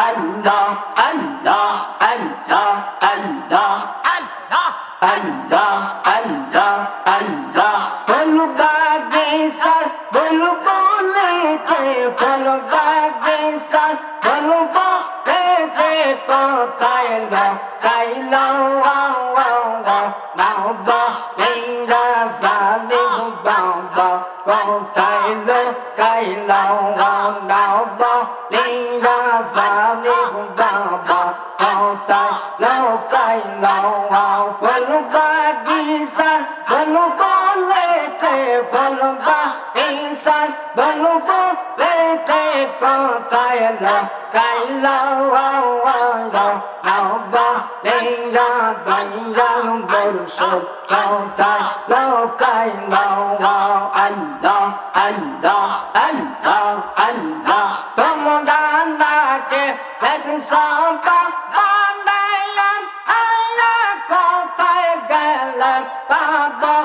আল্লাহ আল্লাহ আল্লাহ আল্লাহ আল্লাহ আল্লাহ আল্লাহ বলু বাগে স্যার বলু বলে কে বলু বাগে স্যার বলু বলে কে কোথায় লাগাইলা ওয়াও ওয়াও ওয়াও নাও বা লেঙ্গা সালে বাবা lơ cây lao ngao đào bao linh ra xa ni bao bao ao ta lao cây lao ngao quên lúc ba đi san quên lúc ba lên পেটে ভালোবা ইনসান ভালোবা পেটে পাতায় লা কাইলা ওয়াওয়ালা আবা লেইলা বাংলা বলছো কাউতা লাও কাইলা ওয়াও আল্লাহ আল্লাহ আল্লাহ আল্লাহ তোমরা নাকে হেসাবা বানাইলাম আল্লাহ কাউতায় গেলাম বাবা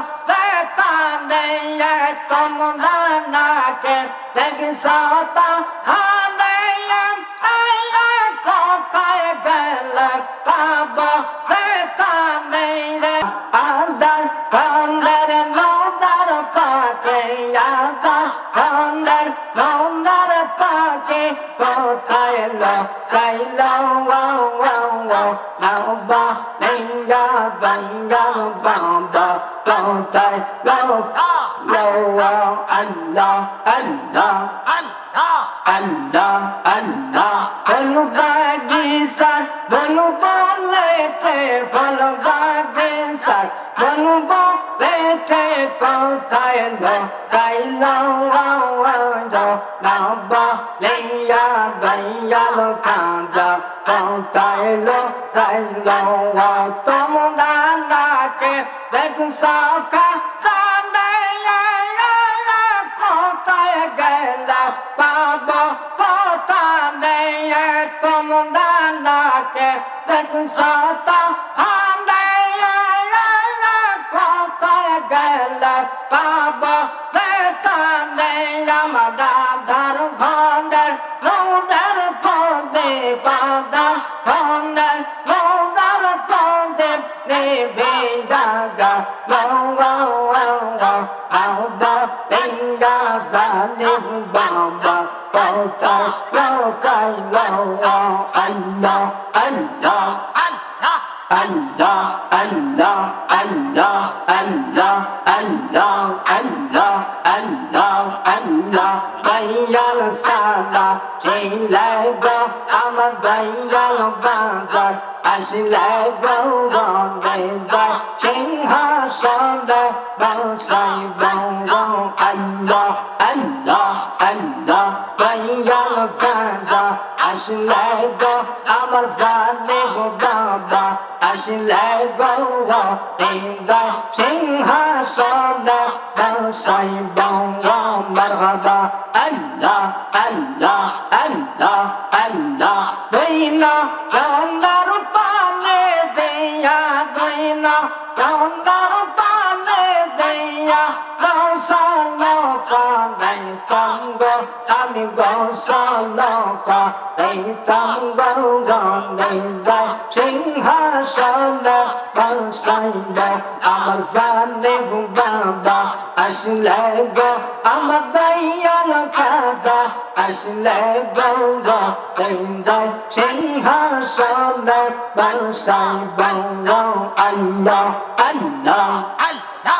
কামনা নাকে দেখি সাতা হানাইলাম আয়া কোথায় গেল কাব চেতা নেই রে আদার কান্দার নৌদার পাকে আদা কান্দার নৌদার পাকে কোথায় লকাইলা ওয়াও ওয়াও ওয়াও নাবা নেঙ্গা বাঙ্গা বাবা কোথায় লোকা আল্লাহ আল্লাহ আল্লাহ আল্লাহ আল্লাহ আল্লাহ ভালো বাগে স্যার ভালো বলেতে ভালো বাগে স্যার ভালো বলেতে কোথায় লো তাই লাও যাও না বলেয়া গাইয়া লো কাঁদা কোথায় লো তাই লাও তোমরা নাকে দেখছ কাঁচা কোথায় গেলা? পাব কথা নেই তোমরা নাকে দেখ সাতা কোথায় গেলা? বাবা Allah, Allah, Allah, Bengal Sada, Jai Laiba, I'm a Bengal Bagar. আসলে গায় সিংহাসনে বংশাই বঙ্গ আল্লাহ আল্লাহ আল্লাহ বাইয়াল বাজার আসলে গো, আমার জানে বাবা। আসলে গৌর সিংহাসন বংশাই বঙ্গ মরহবা আল্লাহ আল্লাহ আল্লাহ আল্লাহ দইনা গঙ্গার বানে দেয়া দুই না কাউন্ডার গৌশাল পানে কঙ্গ, আমি গৌশাল পানে তঙ্গ গঙ্গাই সিংহাসন বংশাইল আমার জানে বাবা, আসলে গো আমার দয়াল খাদা আসলে গৌর হৃদয় সিংহাসন বংশাই বঙ্গ আল্লাহ আল্লাহ আল্লাহ।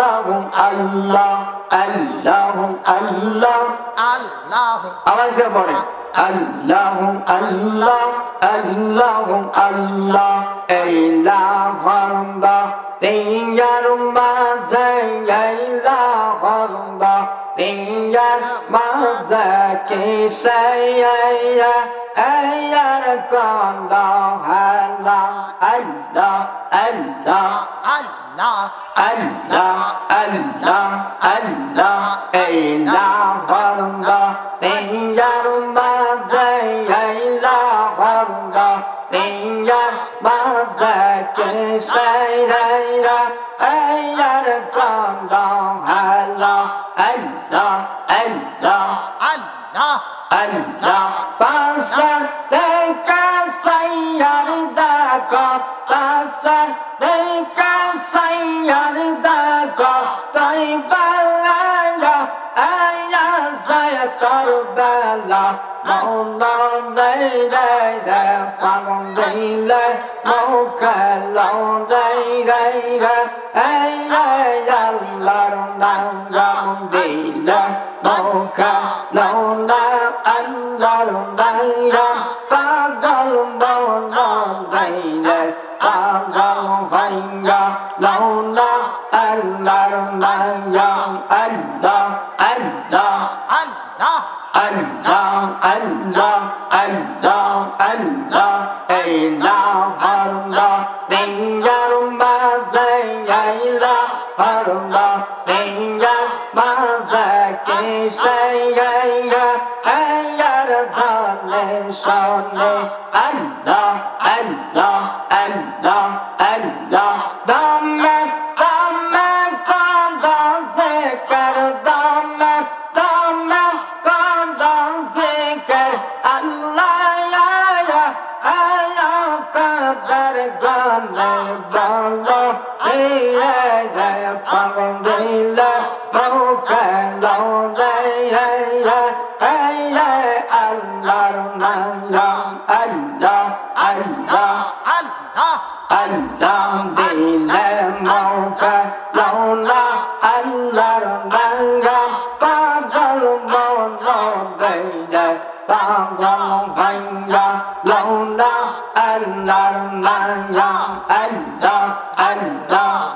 আল্লাহ আল্লাহ আল্লাহ আল্লাহ। আল্লাহ আওয়াজ দিয়ে পড়ে আল্লাহ আল্লাহ। আল্লাহ আল্লাহ ইলাহ আল্লাহ তিনজার মাঝে ইলাহ আল্লাহ তিনজার মাঝে কিসে ইয়া أيار قام الله الله আল্লাহ আল্লাহ আল্লাহ এই লা বান্দা পেঞ্জার বাজাই এই লা বান্দা পেঞ্জার বাজাই কে সাই রাই রা এই লার কান্দা আল্লাহ আল্লাহ আল্লাহ আল্লাহ আল্লাহ পাসার দেখা সাইয়ার দেখা পাসার দেখা long day day day long day day long day long day day day ay ay long long long day day long day long day an long day day ta long long long day day ta long phải ga long la an long day long an da an da an da Allah, Allah, Allah, Allah, Allah, Allah, Leyla mazay, Leyla Allah, Leyla mazay, kisay, Leyla, Leyla, Leyla, Leyla, đây down. Allah'ın hayla Launa eller mella Eller eller eller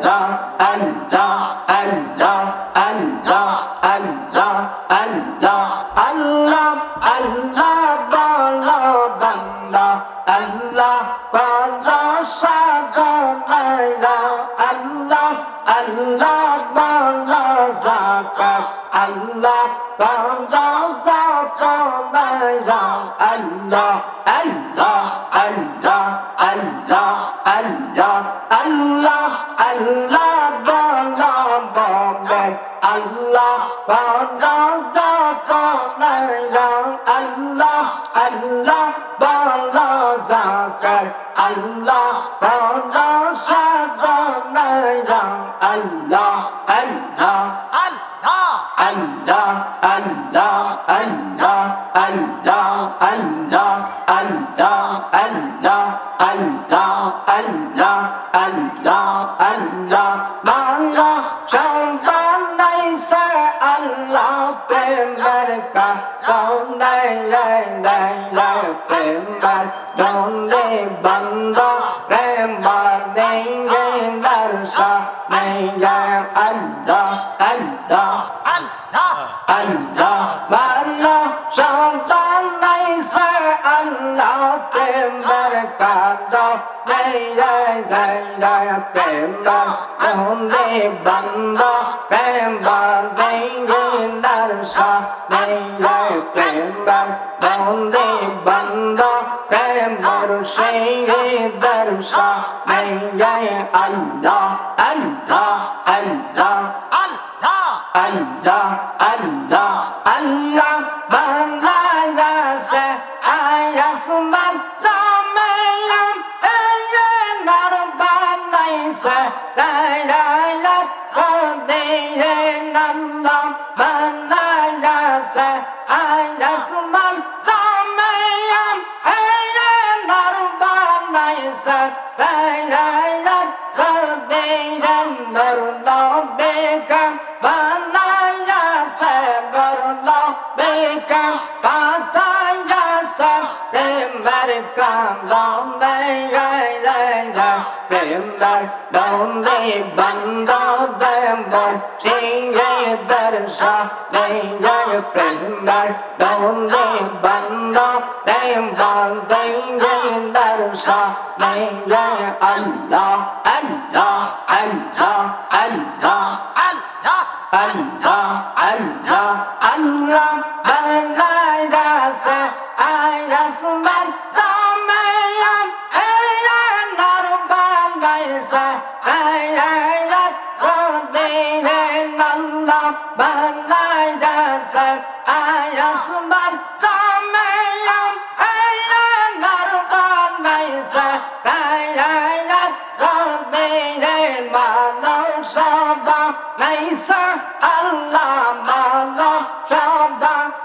eller eller eller eller eller Allah Allah bala bala Allah bala saga layla Allah Allah bala zaka Allah bala zaka কমারাম আল্লাহ আল্লাহ আল্লাহ আল্লাহ আল্লাহ আল্লাহ আল্লাহ বলা বলে আল্লাহ বলা যা কমারাম আল্লাহ আল্লাহ বলা যা কর আল্লাহ বলা সা কমারাম আল্লাহ আল্লাহ আল্লাহ Allah, Allah, Allah, Allah, Allah, Allah, Allah, Allah, Allah, Allah, Mala, Champan, Naisa, เราเป็นนาฬิกาเราได้ได้ได้เราเป็นบันเราได้บันดาเรมบันได้ได้ดันซาในยามอันดาอันดาอันดาอันดาบันดาสันดา đó tìm đời cả đâu đây đây đây đây tìm đó ông đi bằng đó tìm bờ đây đi đàn xa đây đây tìm đó ông đi bằng đó tìm bờ xây đi đàn xa đây đây anh đó anh đó anh đó anh আল্লাহ আল্লাহ আল্লাহ, বাংলাদেশে আয়াসমান জামেলাম এলানার বানাইছে। লাইলাইলাত কদিয়ে নাল্লাম বাংলাদেশে আয়াসমান জামেলাম এলানার বানাইছে। লাইলাইলাত কদিয়ে নাল্লাম বেকা প্রেমের দৌড়ে বন্ধ দেব সিংহে দর্শা নেই প্রেমের দৌড়ে বন্ধ দেব সিংহে দর্শা নেই আল্লাহ আল্লাহ আল্লাহ আল্লাহ আল্লাহ Allah, Allah, Allah, Balayda se ayasman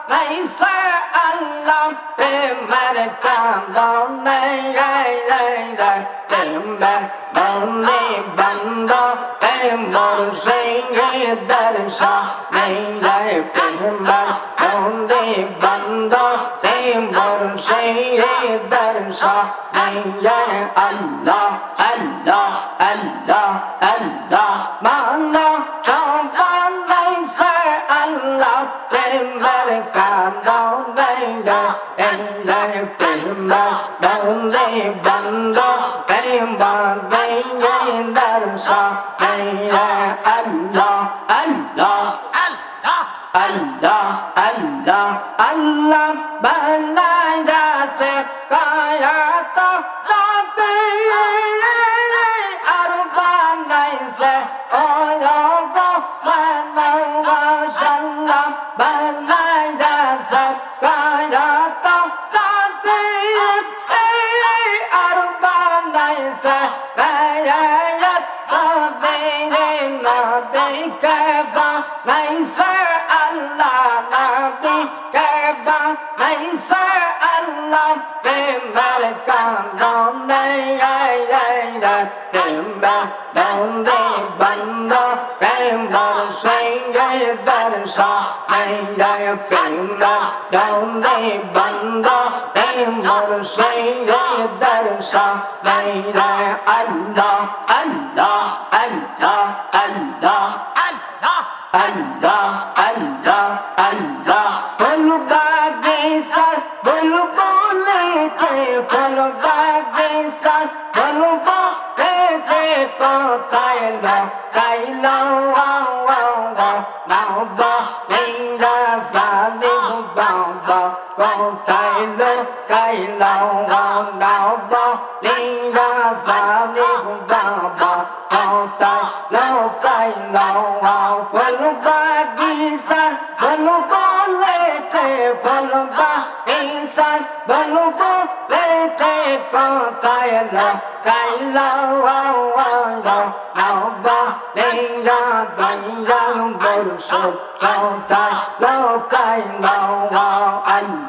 này sẽ ăn lòng để mà để cảm động này ai đây đây để mà bằng đi bằng đó. Để một suy nghĩ ta đừng sợ này lại để mà bằng đi bận đó. Để một suy nghĩ ta đừng sợ này lại ăn đó ăn đó, anh đó anh đó. Mà nó trong con này sẽ আল্লাহ প্রেমের কান্দাও দেয় এলাই প্রেম দলে বন্দ প্রেম দেয় দর্শা দেয় আল্লাহ আল্লাহ আল্লাহ আল্লাহ আল্লাহ আল্লাহ বানায় যাসে কায়া তো فيلت ربي لنبيك با ليس الله نبيك با ليس الله بملك الله يا يا يا بمبا بندي بندي Nabi Nabi Keba Naisa Allah Nabi Keba Naisa Allah Bimbar Kandam Nay Ay Ay Ay Bimbar Dandi Bando Bimbar Singay Darsha Ay Ay Bimbar Dandi Bando Bimbar Singay Darsha Ay Ay Allah Allah Allah Allah আল্লাহ Allah, Allah, Allah. বলু বাগে sir বলু বলেতে বলু বাগে sir বলু বলেতে Thailand, Thailand, wow, wow, wow, bao bao, anh đã ra đi bao bao. quan tài lên cây lầu đạo đạo bao linh ra xa ni cũng đạo đạo quan tài lâu cây lầu đạo quân ba đi san quân ba lê thế quân ba đi san quân ba lê thế quan tài lâu cây lầu đạo đạo đạo ba linh ra đánh ra bờ sông quan tài lâu cây lầu đạo anh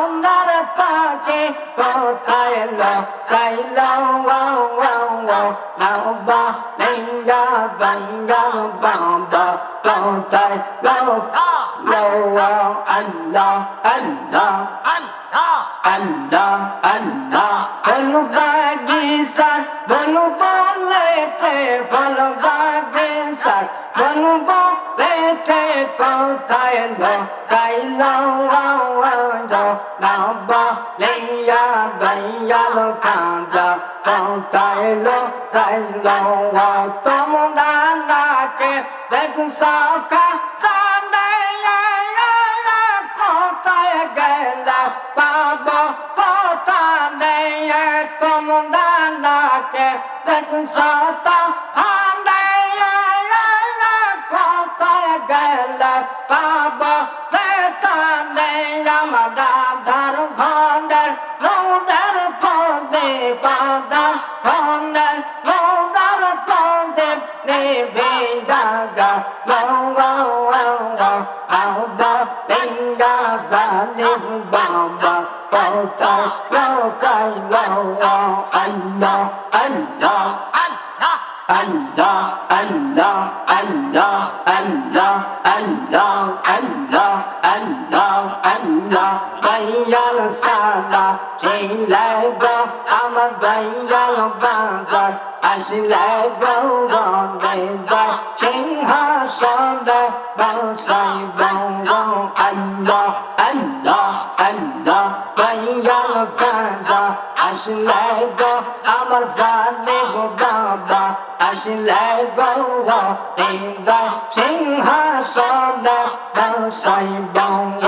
lo tay lo wow wow wow lao ba lên ga vàng ga vàng ba bao tay lao lo wow anh lo anh lo anh lo anh lo anh lo bolo ba ghi sai bolo ba lê tê bolo ba ghi sai bolo ba lê tê bao tay lo tay lo wow wow lo lao ba lên ga vàng ga lo thang ra à, à, con à, chạy lo chạy lo và tôi muốn đá đá kê đến sao cả tan đây ngay ngay là con chạy gây là ba bò bò ta đây ngay tôi muốn đá đá kê đến sao ta tan đây Salim বাবা কোথায় কোথায় লঙ্গা আল্লাহ আল্লাহ আল্লাহ Allah, Allah, Allah, Allah, Allah, Allah, Allah, Allah, Bayal Sala, Chilay Go, I'm আসলে বঙ্গে সিংহাসন বংশাই বঙ্গ আল্লাহ আল্লাহ আল্লাহ বঙ্গল গঙ্গ আসলে আমার জানে বাবা আসলে বঙ্গ সিংহাসন বংশাই বঙ্গ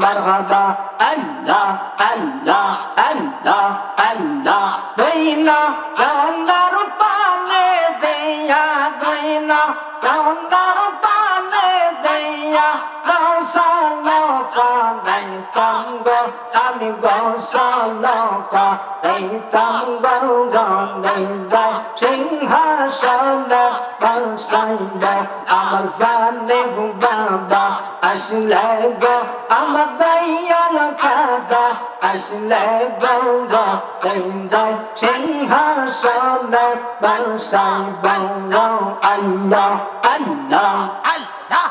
মহাবা আল্লাহ আল্লাহ আল্লাহ আল্লাহ বৈনা Ganga ni go sa lo ca Tây tam bao gò này đây Chính ha sa na bao sai đây Amazan ni ba ba Ashlega Amadaya la ca da Ashlega gò này đây Chính ha sa na bao sai bao gò Allah Allah Allah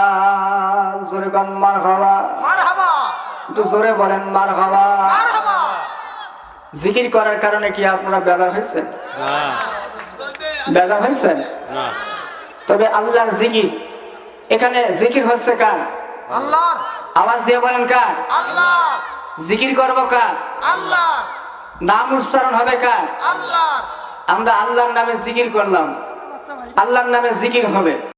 জোরে গান মার খাওয়া একটু জোরে বলেন মার খাওয়া জিকির করার কারণে কি আপনারা বেদার হয়েছেন? বেদার হয়েছেন? তবে আল্লাহর জিকির এখানে জিকির হচ্ছে কার? আল্লাহর। আওয়াজ দিয়ে বলেন কার? আল্লাহ জিকির করব কার? আল্লাহ নাম উচ্চারণ হবে কার? আল্লাহ আমরা আল্লাহর নামে জিকির করলাম। আল্লাহর নামে জিকির হবে।